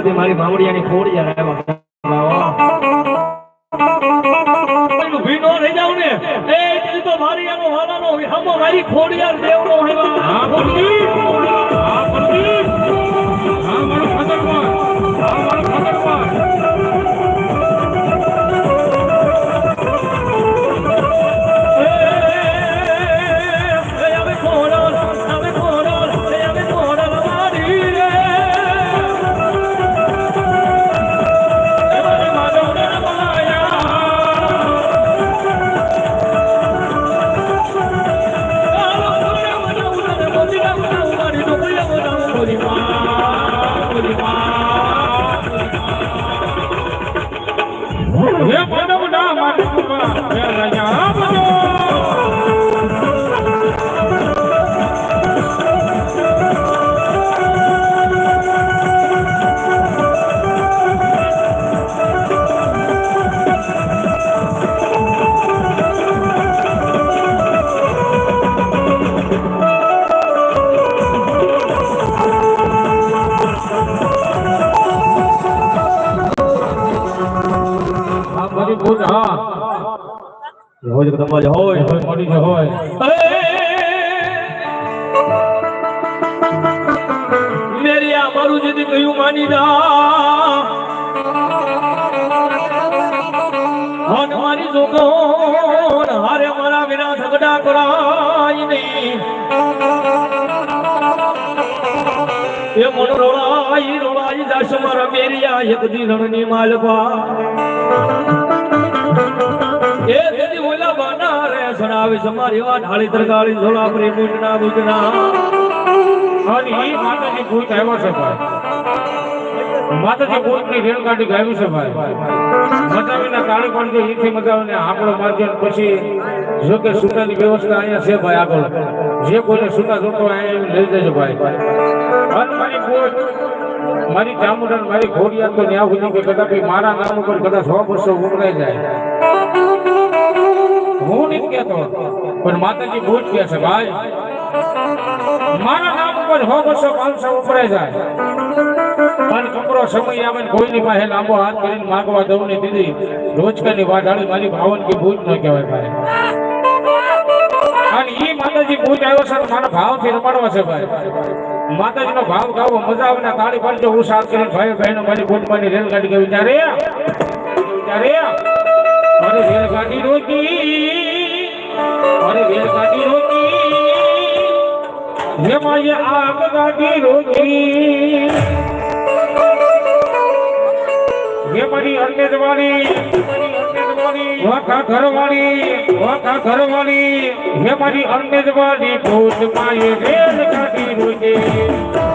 ભગવતી મારી ભાવડિયાની ખોડિયા આવ્યા ભીનો રહી જાવ ને. એ તો મારી આનો વાલાનો હમો મારી ખોડિયાર દેવનો હેવા No. મારું જે માની હન મારી જોગણ હારે મારા વિના ઝગડા કરાય નહીં. એ મન રોળાઈ રોળાઈ જાશ મારા મેરિયા, એક દિલની માલપા એ દેદી ઓલા બાના સણાવે સમારી વાત હાળી તરગાળી ઝોલા પ્રેમ બુજના બુજના અને ભૂત આવ્યો છે, ભાઈ. માતાજી ભૂતની રેલગાડી ગાયું છે ભાઈ. મજાવીને તાળી પણ જો ઈથી મજાવીને આપણો માર્જન પછી જો કે સુતાની વ્યવસ્થા અહીંયા છે ભાઈ આગળ. જે કોઈને સુતા જોતો હોય અહીંયા લઈ જજો ભાઈ. અને મારી ભૂત મારી ચામુંડા મારી ઘોડિયા તો ન્યા સુધી કે કદાચ મારા નામ ઉપર કદાચ સો બસો ઉમરાઈ જાય. હું નહીં કહેતો, પણ માતાજી ભૂત કહે છે, ભાઈ, મારા નામ ઉપર સો બસો પાંચસો ઉપરાઈ જાય. પણ કપરો સમય આવે કોઈની પાસે લાંબો હાથ કરીને માગવા દઉં ને દીદી, રોજકાની વાઢાળી મારી ભાવનકી ભૂત ન કહેવાય ભાઈ. અને ઈ માતાજી ભૂત આવ્યો છે મારા ભાવથી રમાડવા છે ભાઈ. માતાજીનો ભાવ ગાવો, મજા આવે ને તાળી પાડજો, હું સાફ કરીને ભાઈ બહેનો મારી ભૂતમાની રેલગાડી ગઈ ત્યારે ત્યારે મારી રેલગાડી રોકી. મારી રેલગાડી રોકી. એ આગ ગાડી રોકી. હે મારી અન્ય જવાની વાખા ઘરવાળી વાખા ઘરવાળી હે મારી અન્ય જવાની ભૂત માએ રેલ કાઢી રોકી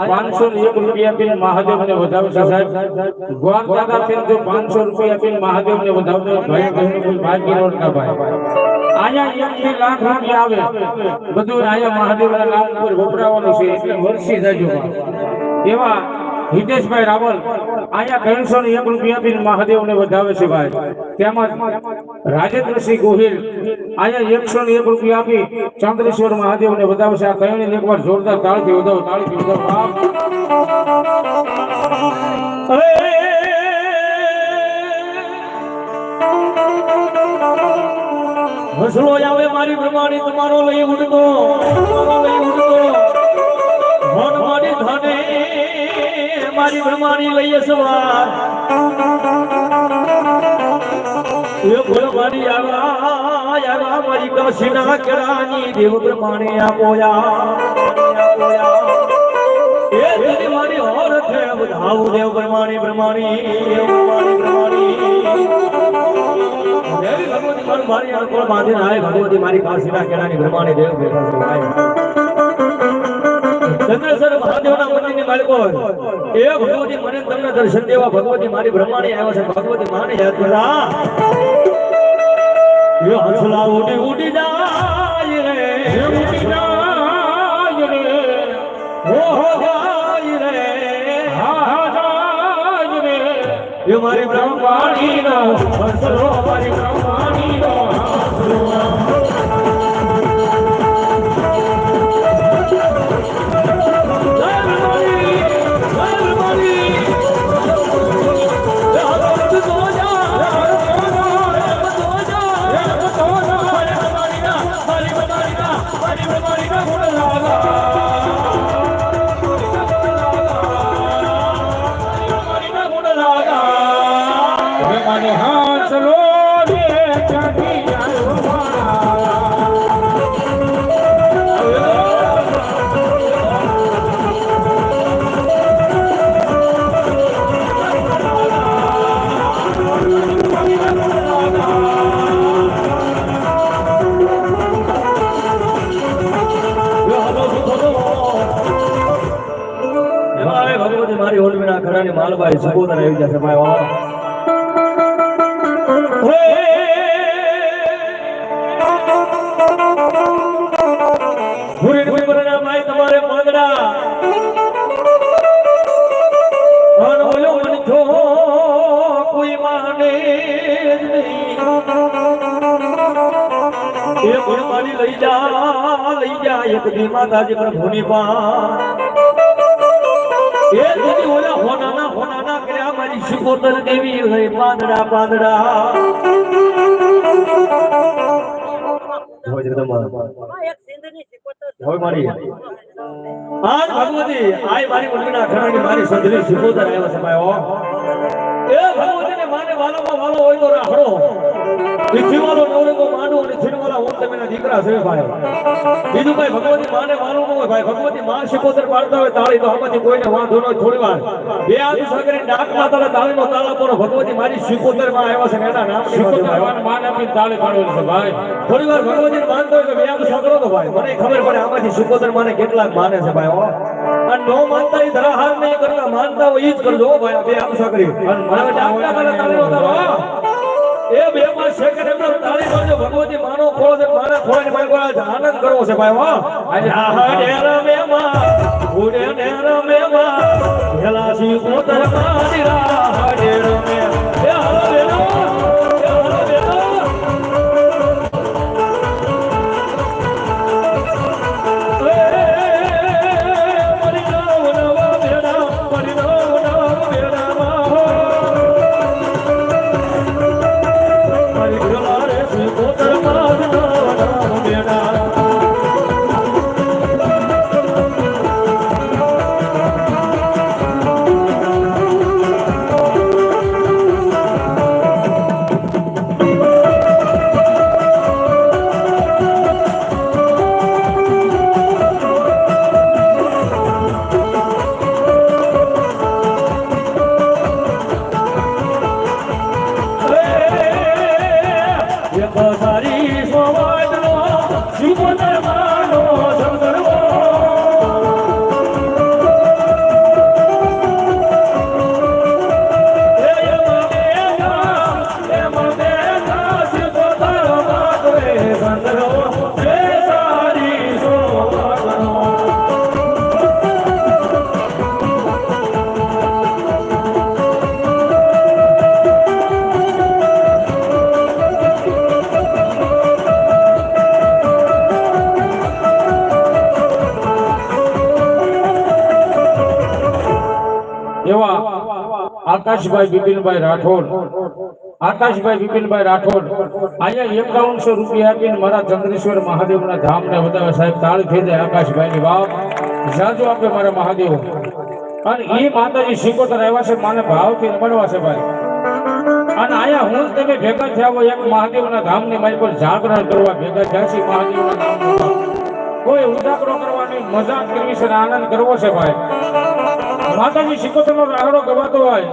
પાંચસો રૂપિયા આપીને મહાદેવ ને વધાવશે ભાઈ બહેનો આયા બધું આયા મહાદેવ નામ ઉપર વપરાવાનું છે એવા હિતેશભાઈ રાવલ અહીંયા ત્રણસો ને એક રૂપિયા આપીને મહાદેવ ને વધાવે છે ભાઈ. તેમજ રાજેન્દ્રસિંહ ગોહિલ અહીંયા એકસો ને એક રૂપિયા આપી ચંદ્રેશ્વર મહાદેવ ને વધાવે છે. આ કયો એકવાર જોરદાર તાળથી વધાવો તાળથી વધાવો. હસલો આવે મારી પ્રમાણે તમારો લઈ ઉડતો. તમારો લઈ ઉડતો. મારી પ્રમાણે લઈએ સવાર. મારી આવા આવા મારી કાશીના દેવ બ્રહ્માણી આપોયા. એ દેવ બ્રહ્માણી બ્રહ્માણી ભગવતી મારું આંખો બાંધીને આય ભગવતી પ્રમાણે દેવ ભેગા ભાઈ. ચંદ્રેશ્વર મહાદેવના માલિકો એ ભગવતી મને તમને દર્શન દેવા. ભગવતી મારી બ્રહ્માણી આવ્યા છે. ભગવતી માને યાદ કરા. યો હસલા ઉડી ઉડી જાય રે. ઉડી જાય રે, ઓહો જાય રે. હા હા જાય રે. યો મારી બ્રહ્માણી નો હસલો મારી બ્રહ્માણી નો હવે ખડાની સુકોદર આવી જશે ભાઈ, વાહ. ભાઈ, તમારે પાંદડા. કોઈ માને એ ગુણમાની લઈ જા લઈ જા, એક દી માતાજી પ્રભુની પા કર્યા મારી શિકોતર દેવી પાંદડા પાંદડા. હોય મારી. આજ ભગવતી આય મારી મારી સંધરી શિકોતર આવ્યા હો. એ ભગવતીને માને વાલામાં વાલો હોય તો પૃથ્વી વાળો માંડો અને દીકરા છે ભાઈ. બીજું ભાઈ ભગવતી માને માનવું હોય ભાઈ. ભગવતી માં શિકોતર પાડતા હોય તાળી તો આમાંથી કોઈને વાંધો ન થોડી વાર. બે હાથ સાગરી ડાક માતા તાળીનો તાળા પર ભગવતી મારી શિકોતરમાં આવ્યા છે એના નામ શિકોતર ભગવાન માન આપી તાળી પાડવાની છે ભાઈ. થોડી વાર ભગવતી માનતો હોય કે બે હાથ સાગરો તો ભાઈ. મને ખબર પડે આમાંથી શિકોતર માને કેટલા માને છે ભાઈ ઓ અને નો માનતા ઈ ધરાહાર નહીં કરતા માનતા હોય એ જ કરજો ભાઈ બે હાથ સાગરી અને મને ડાકના તાળા તાળીનો તાળો એ બે માં શેખર એમનો તાળી ભગવતી માનો ખોળો છે મારા ખોળાની મારી પાસે આનંદ કરવો છે ભાઈ વાહ આજે આહા ડેર મે માં ઉડે ડેર મે માં ભેલા એવા આકાશભાઈ બિપિનભાઈ રાઠોડ. આકાશભાઈ બિપિનભાઈ રાઠોડ, અહીંયા એકાવનસો રૂપિયા આપીને મારા ચંદ્રેશ્વર મહાદેવના ધામને વધાવે સાહેબ તાળ થઈ જાય આકાશભાઈની વાવ. જાજો આપે મારા મહાદેવ. અને એ માતાજી શીકોતર આવ્યા છે, માને ભાવથી મળવા છે ભાઈ. અને અહીંયા હું તમે ભેગા થયા હોય, એક મહાદેવના ધામની મારી પર જાગરણ કરવા ભેગા થયા છે મહાદેવના ધામનું ધામ. કોઈ ઉજાગરો કરવાની મજાક કરવી છે આનંદ કરવો છે ભાઈ. માતાજી શિકોતર નો રાગડો ગવાતો હોય.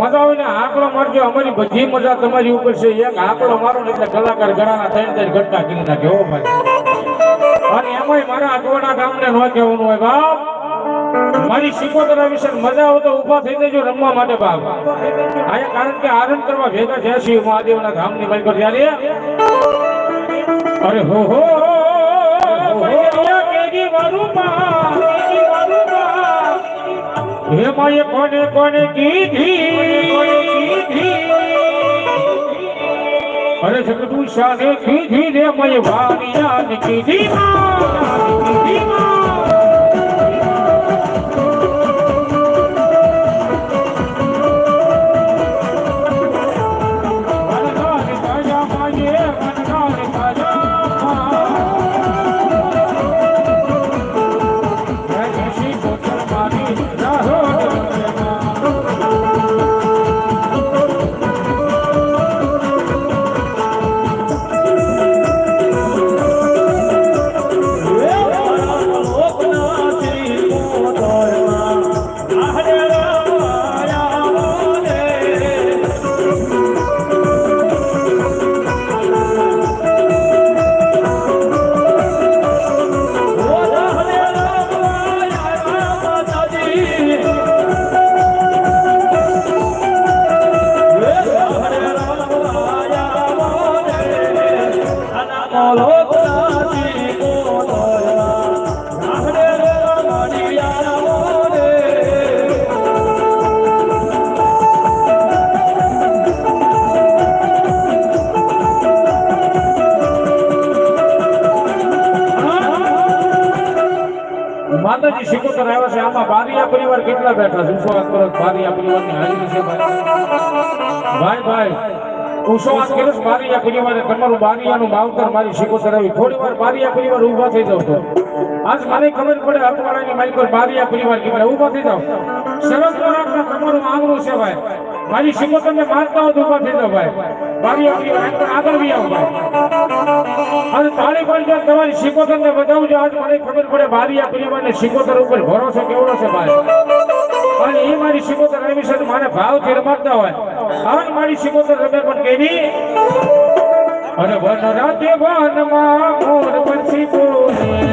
મજા હોય ને આંકડો મારજો, અમારી બધી મજા તમારી ઉપર છે. એક આંકડો મારો એટલે કલાકાર ગળાના થઈને ત્રણ ગટકા કરી નાખે, હો ભાઈ. અને એમાંય મારા અટવાડા ગામને ન કહેવાનું હોય, બાપ. મારી શિકોતરા વિશે મજા આવે તો ઊભા થઈ જજો રમવા માટે, બાપ. આયા કારણ કે આનંદ કરવા ભેગા થયા છીએ મહાદેવના ધામની પર. ત્યારે અરે હો હો. હે માએ કોને કોને કીધી? અરે જગતું શાને કીધી રે મય વારિયા ને કીધી. કીધી માં માતાજી શિકોતર આવ્યા છે. આમાં બારિયા પરિવાર કેટલા બેઠા છે? વિશ્વાસ કરો? બારિયા પરિવારની હાજરી છે ભાઈ ભાઈ. કરો છો, બારિયા મારી મને ખબર પડે અટવાડાની મારી પર બારિયા પરિવાર કહેવાય. ઊભા થઈ જાવ શરત રાખના તમારું છે ભાઈ. મારી શિકોતર ને મારતા હોય ઊભા થઈ જાવ ભાઈ. બારિયા પરિવાર આગળ બી આવ ભાઈ. તાળી પણ તમારી શિકોતર ને બતાવજો આજ મને ખબર પડે બારિયા પરિવાર ને શિકોતર ઉપર ભરોસો કેવડો છે ભાઈ. અને એ મારી શિકોતર એવી છે મારે ભાવથી રમાડતા હોય. અને મારી શિકોતર રમે પણ કેવી? અને વન રાતે વનમાં મોર પછી બોલે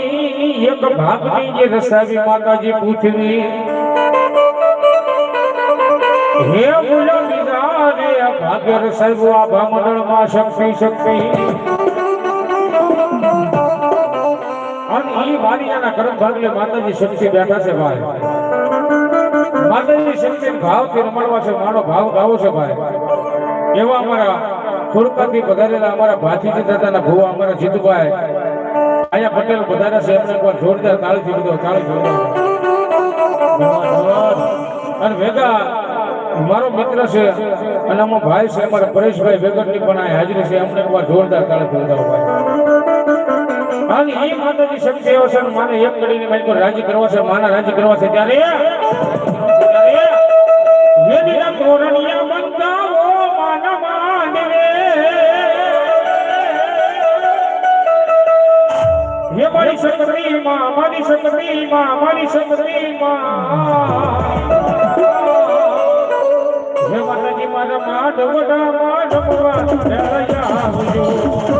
ભાગની એક ભાગની જે રસાવી માતાજી પૂછવી હે બોલો રે ભાગ્ય રસાવ્યું આ ભામંડળમાં શક્તિ શક્તિ. અને ઈ કરમ ભાગલે માતાજી શક્તિ બેઠા છે ભાઈ. માતાજી શક્તિ ભાવથી રમણવા છે, મારો ભાવ ગાવો છે ભાઈ. એવા અમારા ખોડકાથી પધારેલા અમારા ભાતીજી દાદાના ભુવા અમારા જીતુભાઈ. અહીંયા પટેલ વધારે છે એમને એકવાર જોરદાર તાળીથી લીધો તાળી જોરદાર અને ભેગા, મારો મિત્ર છે, અને અમારો ભાઈ છે, અમારા પરેશભાઈ વેગટની પણ અહીં હાજરી છે એમને એકવાર જોરદાર તાળી જોરદાર ભાઈ અને એ માતાજી શક્તિ એવો છે માને એક કરીને મારી રાજી કરવા છે, માના રાજી કરવા છે ત્યારે મારી શક્તિ માં મારી શક્તિ માં મારી શક્તિ માં હે માતાજી, મારા માધવ માધવ માધવ આવજો.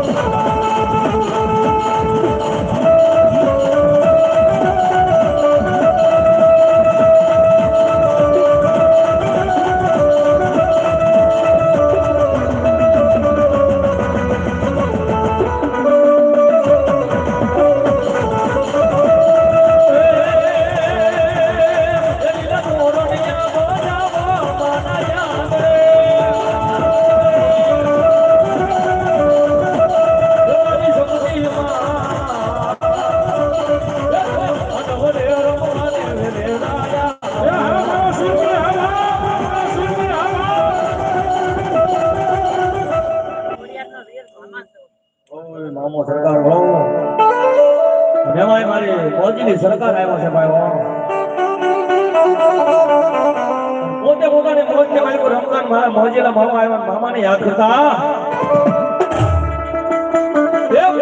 મામાને યાદ કરતા?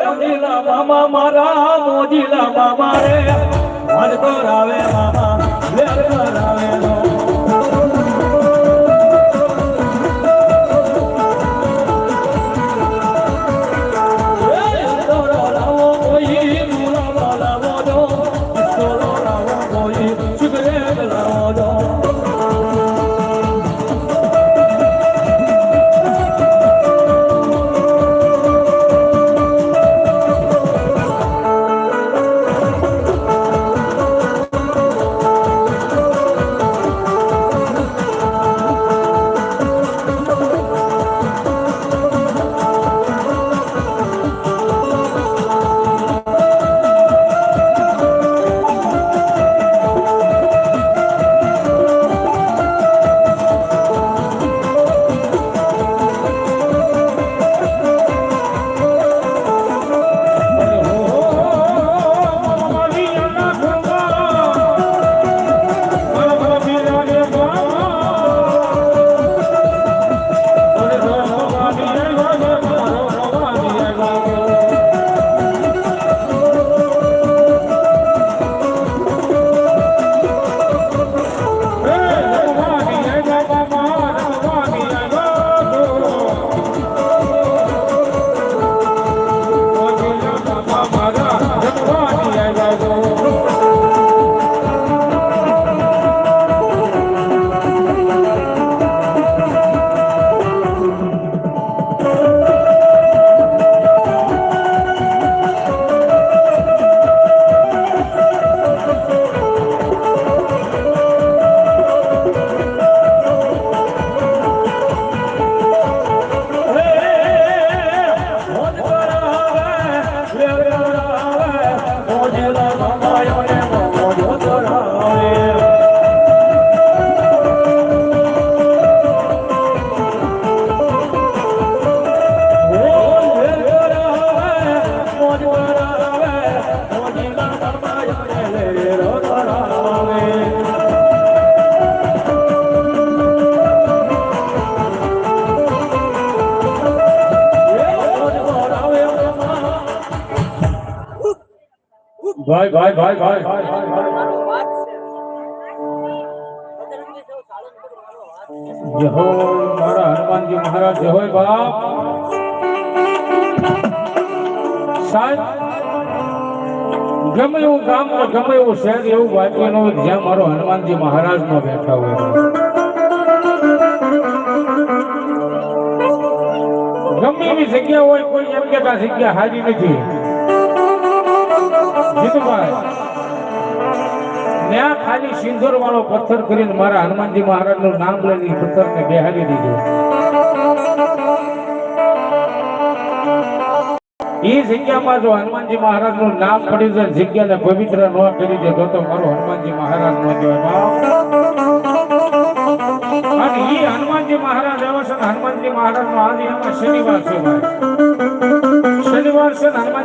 મોજીલા મામા મારા, મોજીલા મામા રે. આજ તો રાવે મામા, લે રાવે ગમે એવું ગામ ગમે એવું શહેર એવું બાકી ન હોય, જ્યાં મારો હનુમાનજી મહારાજ નો બેઠા હોય. ગમે એવી જગ્યા હોય, કોઈ એમ કે જગ્યા હારી નથી. જીતુભાઈ ત્યાં ખાલી સિંધોર વાળો પથ્થર કરીને મારા હનુમાનજી મહારાજનું નામ લઈને પથ્થર ને બેહાડી દીધો. નામ પડી જાય જગ્યાને પવિત્ર ન કરી દે તો મારો હનુમાનજી મહારાજ નો હનુમાનજી મહારાજ એવા હનુમાનજી મહારાજ નો આજે શનિવાર છે શનિવાર છે હનુમાન